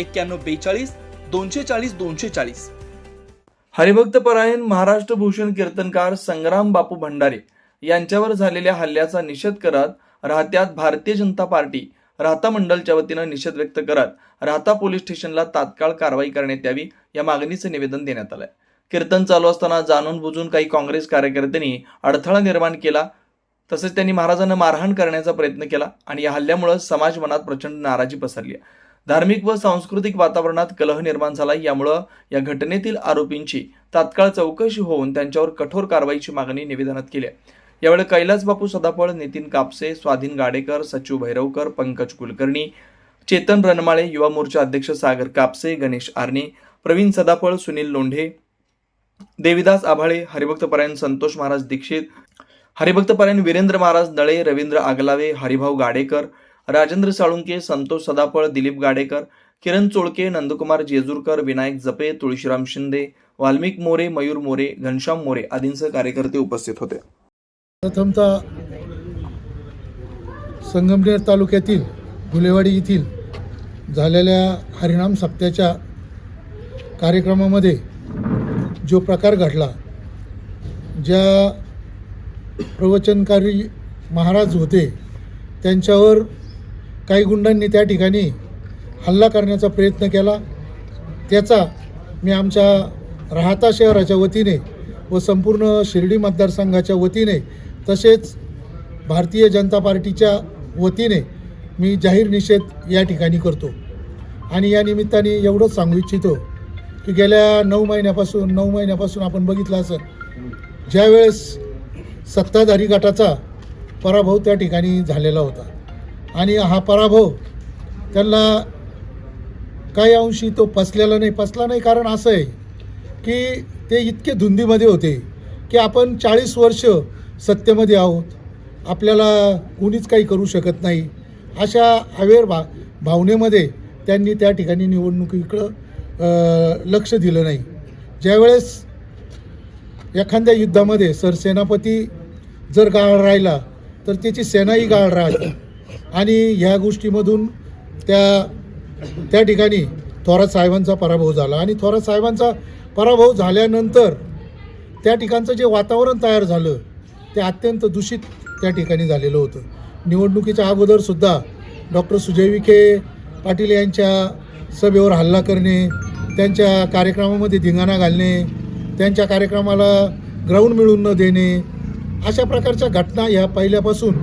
एक्क्याण्णव बेचाळीस दोनशे चाळीस दोनशे चाळीस. हरिभक्त परायण महाराष्ट्र भूषण कीर्तनकार संग्राम बापू भंडारे यांच्यावर झालेल्या हल्ल्याचा निषेध करत राहत्यात भारतीय जनता पार्टी. राहता मंडलच्या वतीनं निषेध व्यक्त करत राहता पोलीस स्टेशनला तात्काळ कारवाई करण्यात यावी या मागणीचं निवेदन देण्यात आलंय. कीर्तन चालू असताना जाणून बुजून काही काँग्रेस कार्यकर्त्यांनी अडथळा निर्माण केला. तसेच त्यांनी महाराजांना मारहाण करण्याचा प्रयत्न केला आणि या हल्ल्यामुळे समाज मनात प्रचंड नाराजी पसरली आहे. धार्मिक व सांस्कृतिक वातावरणात कलह निर्माण झाला. यामुळं या घटनेतील आरोपींची तात्काळ चौकशी होऊन त्यांच्यावर कठोर कारवाईची मागणी निवेदनात केली आहे. यावेळी कैलास बापू सदाफळ नितीन कापसे स्वाधीन गाडेकर सचिव भैरवकर पंकज कुलकर्णी चेतन रणमाळे युवा मोर्चा अध्यक्ष सागर कापसे गणेश आर्णे प्रवीण सदाफळ सुनील लोंढे देविदास आभाळे हरिभक्तपरायण संतोष महाराज दीक्षित हरिभक्तपरायण वीरेंद्र महाराज नळे रवींद्र आगलावे हरिभाऊ गाडेकर राजेंद्र साळुंके संतोष सदाफळ दिलीप गाडेकर किरण चोळके नंदकुमार जेजूरकर विनायक जपे तुळशीराम शिंदे वाल्मिक मोरे मयूर मोरे घनश्याम मोरे आदींसह कार्यकर्ते उपस्थित होते. प्रथमतः संगमनेर तालुक्यातील गुलेवाडी येथील झालेल्या हरिणाम सप्त्याच्या कार्यक्रमामध्ये जो प्रकार घडला ज्या प्रवचनकारी महाराज होते त्यांच्यावर काही गुंडांनी त्या ठिकाणी हल्ला करण्याचा प्रयत्न केला. त्याचा मी आमच्या राहता शहराच्या वतीने व संपूर्ण शिर्डी मतदारसंघाच्या वतीने तसेच भारतीय जनता पार्टीच्या वतीने मी जाहीर निषेध या ठिकाणी करतो. आणि या निमित्ताने एवढंच सांगू इच्छितो की गेल्या नऊ महिन्यापासून नऊ महिन्यापासून आपण बघितलं असं ज्यावेळेस सत्ताधारी गटाचा पराभव त्या ठिकाणी झालेला होता. आणि हा पराभव त्यांना काही अंशी तो पसलेला नाही पसला नाही. कारण असं आहे की ते इतके धुंदीमध्ये होते की आपण चाळीस वर्ष सत्तेमध्ये आहोत. आपल्याला कोणीच काही करू शकत नाही. अशा अवेर भा भावनेमध्ये त्यांनी त्या ठिकाणी निवडणुकीकडं लक्ष दिलं नाही. ज्यावेळेस एखाद्या युद्धामध्ये सरसेनापती जर गाळ राहिला तर त्याची सेनाही गाळ राहते. आणि ह्या गोष्टीमधून त्या त्या ठिकाणी थोरात साहेबांचा पराभव झाला. आणि थोरात साहेबांचा पराभव झाल्यानंतर त्या ठिकाणचं जे वातावरण तयार झालं ते अत्यंत दूषित त्या ठिकाणी झालेलं होतं. निवडणुकीच्या अगोदरसुद्धा डॉक्टर सुजय विखे पाटील यांच्या सभेवर हल्ला करणे त्यांच्या कार्यक्रमामध्ये धिंगाणा घालणे त्यांच्या कार्यक्रमाला ग्राउंड मिळून न देणे अशा प्रकारच्या घटना ह्या पहिल्यापासून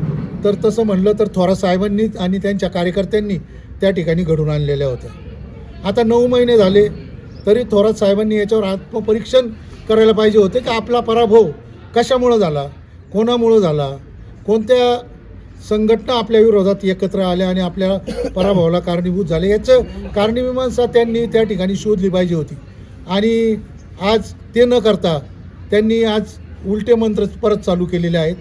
तर तसं म्हणलं तर थोरात साहेबांनी आणि त्यांच्या कार्यकर्त्यांनी त्या ठिकाणी घडून आणलेल्या होत्या. आता नऊ महिने झाले तरी थोरात साहेबांनी याच्यावर आत्मपरीक्षण करायला पाहिजे होते की आपला पराभव कशामुळं झाला? कोणामुळं झाला? कोणत्या संघटना आपल्या विरोधात एकत्र आल्या आणि आपल्या पराभवाला कारणीभूत झाले? याचं कारणीमीमांसा त्यांनी त्या ठिकाणी शोधली पाहिजे होती. आणि आज ते न करता त्यांनी आज उलटे मंत्र परत चालू केलेले आहेत.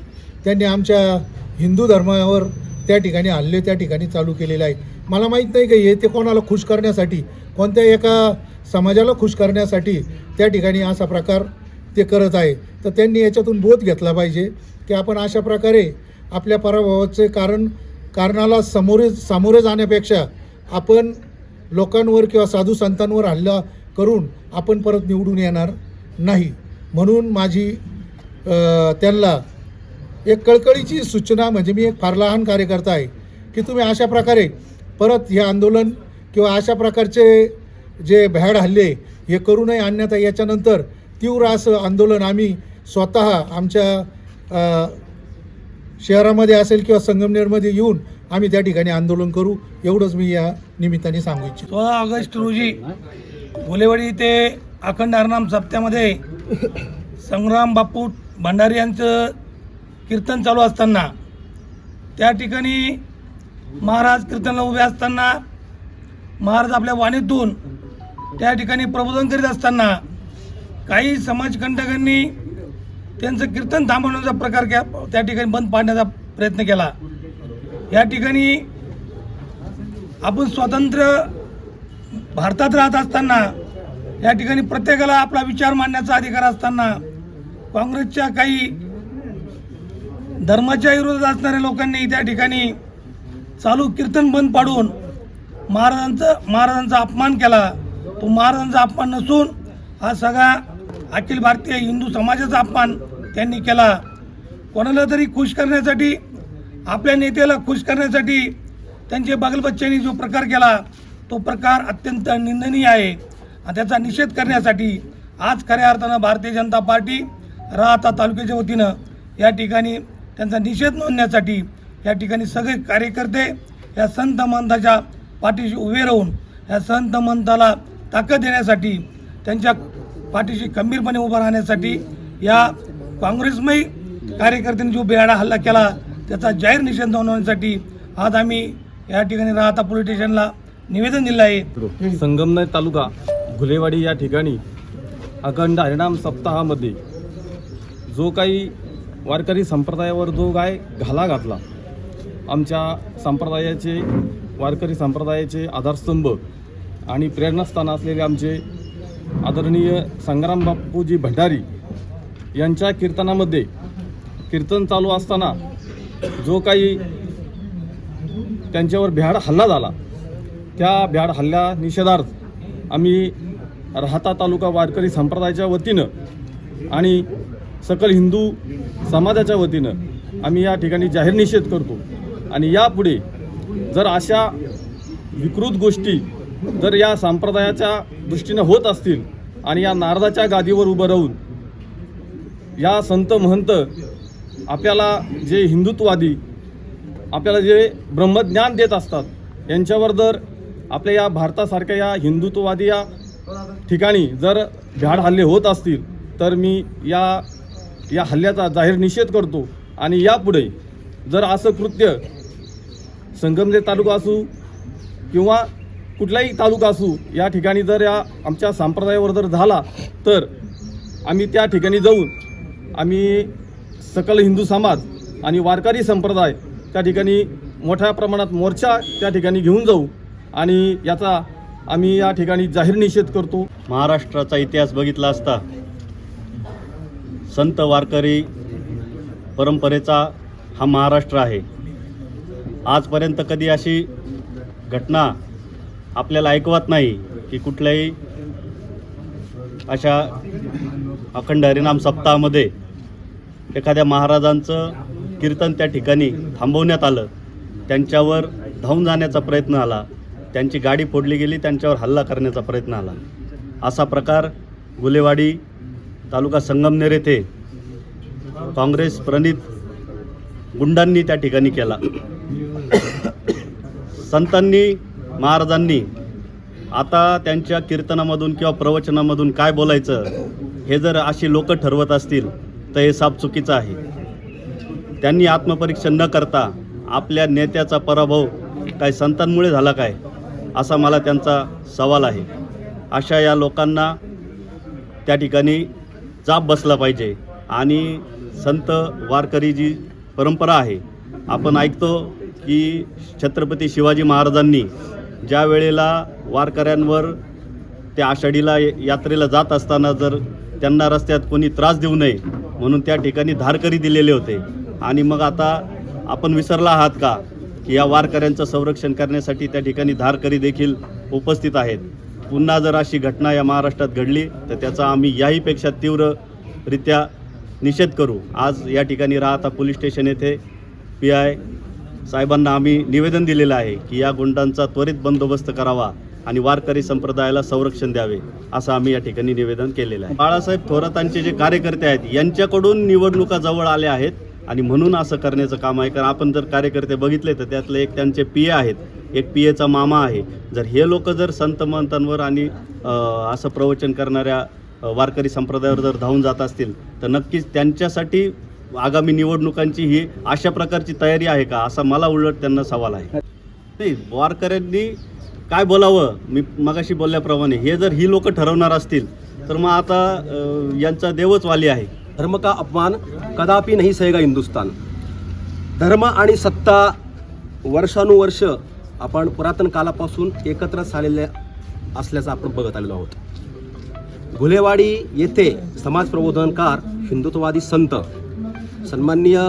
त्यांनी आमच्या हिंदू धर्मावर त्या ठिकाणी हल्ले त्या ठिकाणी चालू केलेले आहे मला माहीत नाही की हे ते कोणाला खुश करण्यासाठी कोणत्या एका समाजाला खुश करण्यासाठी त्या ठिकाणी असा प्रकार ते करत आहे. तर त्यांनी याच्यातून बोध घेतला पाहिजे की आपण अशा प्रकारे आपल्या पराभवाचे कारण कारणाला समोरे सामोरे जाण्यापेक्षा आपण लोकांवर किंवा साधू संतांवर हल्ला करून आपण परत निवडून येणार नाही. म्हणून माझी त्यांना एक कळकळीची सूचना म्हणजे मी एक फार लहान कार्यकर्ता आहे की तुम्ही अशा प्रकारे परत हे आंदोलन किंवा अशा प्रकारचे जे भ्याड हल्ले हे करू नये अन्यथा याच्यानंतर तीव्र असं आंदोलन आम्ही स्वतः आमच्या शहरामध्ये असेल किंवा संगमनेरमध्ये येऊन आम्ही त्या ठिकाणी आंदोलन करू एवढंच मी या निमित्ताने सांगू इच्छितो. सोळा ऑगस्ट रोजी भोलेवाडी ते अखंड हरनाम सप्त्यामध्ये संग्राम बापू भंडारी यांचं कीर्तन चालू असताना. त्या ठिकाणी महाराज कीर्तनला उभे असताना महाराज आपल्या वाणीतून त्या ठिकाणी प्रबोधन करीत असताना काही समाजकंटकांनी त्यांचं कीर्तन थांबवण्याचा प्रकार के त्या ठिकाणी बंद पाडण्याचा प्रयत्न केला. या ठिकाणी आपण स्वतंत्र भारतात राहत असताना या ठिकाणी प्रत्येकाला आपला विचार मांडण्याचा अधिकार असताना काँग्रेसच्या काही धर्माच्या विरोधात असणाऱ्या लोकांनी त्या ठिकाणी चालू कीर्तन बंद पाडून महाराजांचं महाराजांचा अपमान केला. तो महाराजांचा अपमान नसून हा सगळा अखिल भारतीय हिंदू समाजाचा अपमान त्यांनी केला. कोणाला तरी खुश करण्यासाठी आपल्या नेत्याला खुश करण्यासाठी त्यांचे बागलबच्च्यांनी जो प्रकार केला तो प्रकार अत्यंत निंदनीय आहे. आणि त्याचा निषेध करण्यासाठी आज खऱ्या अर्थानं भारतीय जनता पार्टी राहता तालुक्याच्या वतीनं या ठिकाणी त्यांचा निषेध नोंदण्यासाठी या ठिकाणी सगळे कार्यकर्ते या संत मंताच्या पाठीशी उभे राहून या संत मंताला ताकद देण्यासाठी त्यांच्या पाठीशी खंबीरपणे उभं राहण्यासाठी या काँग्रेसमयी कार्यकर्त्यांनी जो बेहाडा हल्ला केला त्याचा जाहीर निषेध नोंदवण्यासाठी आज आम्ही या ठिकाणी राहता पोलीस स्टेशनला निवेदन दिलं आहे. संगमनेर तालुका घुलेवाडी या ठिकाणी अखंड हरिणाम सप्ताहामध्ये जो काही वारकरी संप्रदायावर जो काय घाला घातला आमच्या संप्रदायाचे वारकरी संप्रदायाचे आधारस्तंभ आणि प्रेरणास्थान असलेले आमचे आदरणीय संग्राम बापूजी भंडारी यांच्या कीर्तनामध्ये कीर्तन चालू असताना जो काही त्यांच्यावर भ्याड हल्ला झाला त्या भ्याड हल्ल्या निषेधार्थ आम्ही राहता तालुका वारकरी संप्रदायाच्या वतीनं आणि सकल हिंदू समाजाच्या वतीनं आम्ही या ठिकाणी जाहीर निषेध करतो. आणि यापुढे जर अशा विकृत गोष्टी जर या संप्रदायाच्या दृष्टीनं होत असतील आणि या नारदाच्या गादीवर उभं राहून या संत महंत आपल्याला जे हिंदुत्ववादी आपल्याला जे ब्रह्मज्ञान देत असतात यांच्यावर जर आपल्या या भारतासारख्या या हिंदुत्ववादी या ठिकाणी जर भ्याड हल्ले होत असतील तर मी या या हल्ल्याचा जाहीर निषेध करतो. आणि यापुढे जर असं कृत्य संगमनेर तालुका असू किंवा कुठलाही तालुका असू या ठिकाणी जर या आमच्या संप्रदायावर जर झाला तर आम्ही त्या ठिकाणी जाऊन आम्ही सकल हिंदू समाज आणि वारकरी संप्रदाय त्या ठिकाणी मोठ्या प्रमाणात मोर्चा त्या ठिकाणी घेऊन जाऊ आणि याचा आम्ही या ठिकाणी जाहीर निषेध करतो. महाराष्ट्राचा इतिहास बघितला असता संत वारकरी परंपरेचा हा महाराष्ट्र आहे. आजपर्यंत कधी अशी घटना आपल्याला ऐकवत नाही की कुठल्याही अशा अखंड हरिनाम सप्ताहामध्ये एखाद्या महाराजांचं कीर्तन त्या ठिकाणी थांबवण्यात आलं त्यांच्यावर धावून जाण्याचा प्रयत्न आला त्यांची गाडी फोडली गेली त्यांच्यावर हल्ला करण्याचा प्रयत्न आला. असा प्रकार गुलेवाडी तालुका संगमनेर येथे काँग्रेस प्रणित गुंडांनी त्या ठिकाणी केला. संतांनी महाराजांनी आता त्यांच्या कीर्तनामधून किंवा प्रवचनामधून काय बोलायचं हे जर अशी लोक ठरवत असतील तर हे साप चुकीचं आहे. त्यांनी आत्मपरीक्षण न करता आपल्या नेत्याचा पराभव काय संतांमुळे झाला काय असा मला त्यांचा सवाल आहे. अशा या लोकांना त्या ठिकाणी जाप बसला पाहिजे. आणि संत वारकरी जी परंपरा आहे. आपण ऐकतो की छत्रपती शिवाजी महाराजांनी ज्या वेळेला वारकऱ्यांवर त्या आषाढीला यात्रेला जात असताना जर त्यांना रस्त्यात कोणी त्रास देऊ नये म्हणून त्या ठिकाणी धारकरी दिलेले होते. आणि मग आता आपण विसरला आहात का की या वारकऱ्यांचं संरक्षण करण्यासाठी त्या ठिकाणी धारकरी देखील उपस्थित आहेत. पुन्हा जर अशी घटना या महाराष्ट्रात घडली तर त्याचा आम्ही याहीपेक्षा तीव्ररित्या निषेध करू. आज या ठिकाणी राहता पोलीस स्टेशन येथे पी आय साहेबांना आम्ही निवेदन दिलेलं आहे की या गुंडांचा त्वरित बंदोबस्त करावा आणि वारकरी संप्रदायाला संरक्षण द्यावे असं आम्ही या ठिकाणी निवेदन केलेलं आहे. बाळासाहेब थोरातांचे जे कार्यकर्ते आहेत यांच्याकडून निवडणुका जवळ आल्या आहेत आणि म्हणून असं करण्याचं काम आहे. कारण आपण जर कार्यकर्ते बघितले तर त्यातले एक त्यांचे पी ए आहेत. एक पी एचा मामा आहे. जर हे लोक जर संत मंतांवर आणि असं प्रवचन करणाऱ्या वारकरी संप्रदायावर जर धावून जात असतील तर नक्कीच त्यांच्यासाठी आगामी निवडणुकांची ही अशा प्रकारची तयारी आहे का? असा मला उलट त्यांना सवाल आहे. नाही वारकऱ्यांनी काय बोलावं? मी मगाशी बोलल्याप्रमाणे हे जर ही लोक ठरवणार असतील तर मग आता यांचा देवच वाली आहे. धर्म का अपमान? कदापि नाही सहेगा हिंदुस्तान धर्म आणि सत्ता वर्षानुवर्ष आपण पुरातन कालापासून एकत्र झालेले असल्याचं आपण बघत आलेलो आहोत. घुलेवाडी येथे समाज प्रबोधनकार हिंदुत्ववादी संत सन्माननीय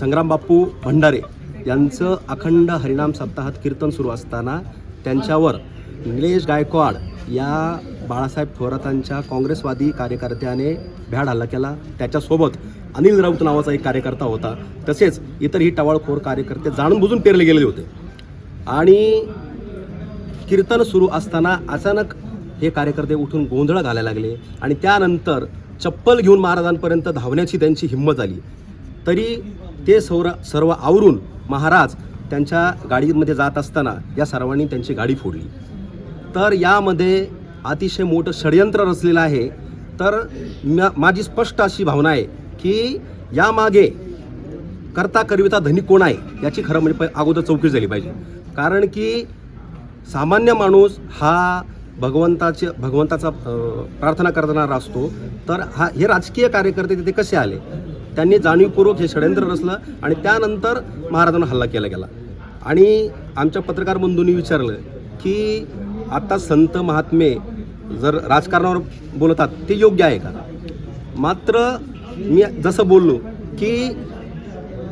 संग्रामबापू भंडारे यांचं अखंड हरिनाम सप्ताहात कीर्तन सुरू असताना त्यांच्यावर निलेश गायकवाड या बाळासाहेब थोरातांच्या काँग्रेसवादी कार्यकर्त्याने भ्याड हल्ला केला. त्याच्यासोबत अनिल राऊत नावाचा एक कार्यकर्ता होता. तसेच इतरही टवाळखोर कार्यकर्ते जाणून बुजून पेरले गेलेले होते. आणि कीर्तन सुरू असताना अचानक हे कार्यकर्ते उठून गोंधळ घालायला लागले आणि त्यानंतर चप्पल घेऊन महाराजांपर्यंत धावण्याची त्यांची हिंमत आली तरी ते सौर सर्व आवरून महाराज त्यांच्या गाडीमध्ये जात असताना या सर्वांनी त्यांची गाडी फोडली. तर यामध्ये अतिशय मोठं षडयंत्र रचलेलं आहे. तर माझी स्पष्ट अशी भावना आहे की यामागे करता करविता धनी कोण आहे याची खरं म्हणजे अगोदर चौकशी झाली पाहिजे. कारण की सामान्य माणूस हा भगवंताचे भगवंताचा प्रार्थना करणारा असतो तर हा हे राजकीय कार्यकर्ते तिथे कसे आले? त्यांनी जाणीवपूर्वक हे षडयंत्र रचलं आणि त्यानंतर महाराजांना हल्ला केला गेला. आणि आमच्या पत्रकार बंधूंनी विचारलं की आता संत महात्मे जर राजकारणावर बोलतात ते योग्य आहे का? मात्र मी जसं बोललो की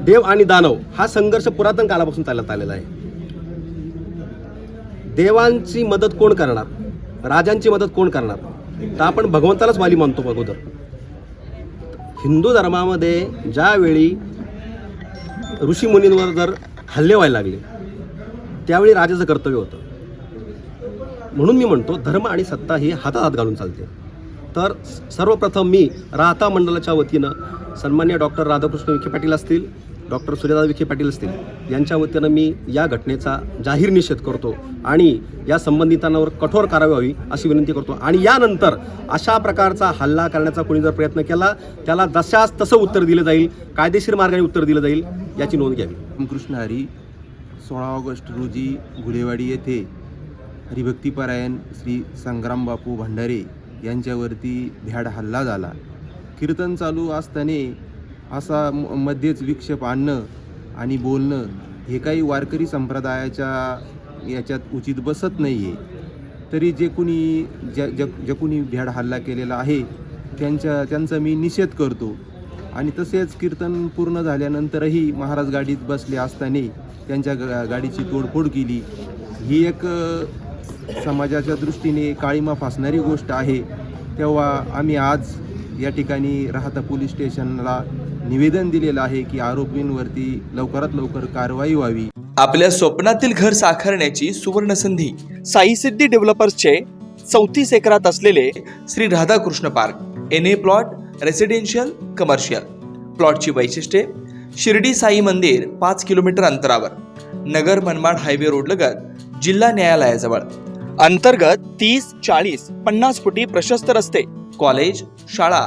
देव आणि दानव हा संघर्ष पुरातन कालापासून चालत आलेला आहे. देवांची मदत कोण करणार? राजांची मदत कोण करणार? तर आपण भगवंतालाच वाली मानतो अगोदर. हिंदू धर्मामध्ये ज्यावेळी ऋषीमुनींवर जर हल्ले व्हायला लागले त्यावेळी राजाचं कर्तव्य होतं. म्हणून मी म्हणतो धर्म आणि सत्ता ही हातात हात घालून चालते. तर सर्वप्रथम मी राहता मंडळाच्या वतीनं सन्मान्य डॉक्टर राधाकृष्ण विखे पाटील असतील डॉक्टर सूर्यदा विखे पाटील असतील यांच्या वतीनं मी या घटनेचा जाहीर निषेध करतो आणि या संबंधितांवर कठोर कारवाई व्हावी अशी विनंती करतो. आणि यानंतर अशा प्रकारचा हल्ला करण्याचा कोणी जर प्रयत्न केला त्याला जशास तसं उत्तर दिलं जाईल कायदेशीर मार्गाने उत्तर दिलं जाईल याची नोंद घ्यावी. रामकृष्ण हरी सोळा ऑगस्ट रोजी गुढेवाडी येथे हरिभक्तीपरायण श्री संग्राम बापू भंडारे यांच्यावरती भ्याड हल्ला झाला. कीर्तन चालू असताना असा म- मध्येच विक्षेप आणणं आणि बोलणं हे काही वारकरी संप्रदायाच्या याच्यात उचित बसत नाही आहे तरी जे कुणी ज्या ज्या ज्या कुणी भ्याड हल्ला केलेला आहे त्यांच्या त्यांचा मी निषेध करतो. आणि तसेच कीर्तन पूर्ण झाल्यानंतरही महाराज गाडीत बसले असताना त्यांच्या गा- गाडीची तोडफोड केली. ही एक समाजाच्या दृष्टीने काळीमा फासणारी गोष्ट आहे. तेव्हा आम्ही आज या ठिकाणी राहता पोलीस स्टेशनला निवेदन दिलेलं आहे की आरोपींवरती लवकरात लवकर कारवाई व्हावी. आपल्या स्वप्नातील घर साकारण्याची सुवर्ण संधी साई सिद्धी डेव्हलपर्सचे चौतीस एकरात असलेले Shri Radhakrishna park N A plot residential commercial प्लॉटची वैशिष्ट्ये शिर्डी साई मंदिर पाच किलोमीटर अंतरावर नगर मनमाड हायवे रोडलगत जिल्हा न्यायालयाजवळ. अंतर्गत तीस चाळीस पन्नास फुटी प्रशस्त रस्ते कॉलेज शाळा